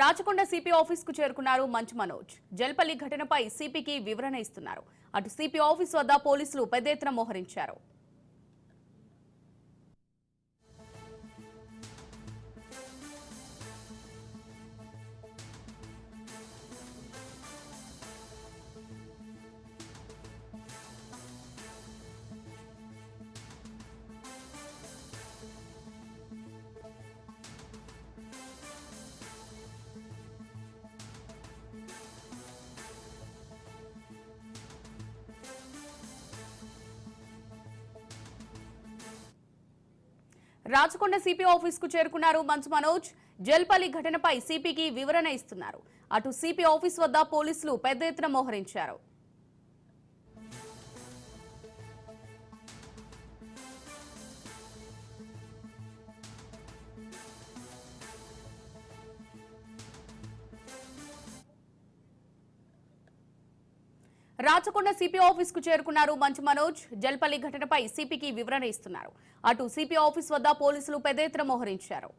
Rachakonda CP ఆఫీస్కు చేరుకున్నారు మంచు మనోజ్. జల్పల్లి ఘటనపై సిపికి వివరణ ఇస్తున్నారు. అటు సిపి ఆఫీస్ వద్ద పోలీసులు పెద్ద ఎత్తున మోహరించారు. రాచకొండ సిపి ఆఫీస్కు చేరుకున్నారు మంచు మనోజ్. జల్పల్లి ఘటనపై సిపికి వివరణ ఇస్తున్నారు. అటు సిపి ఆఫీస్ వద్ద పోలీసులు పెద్ద ఎత్తున మోహరించారు. రాచకొండ సిపి ఆఫీస్కు చేరుకున్నారు మంచు మనోజ్. జల్పల్లి ఘటనపై సిపికి వివరణ ఇస్తున్నారు. అటు సిపి ఆఫీస్ వద్ద పోలీసులు పెద్ద ఎత్తున మోహరించారు.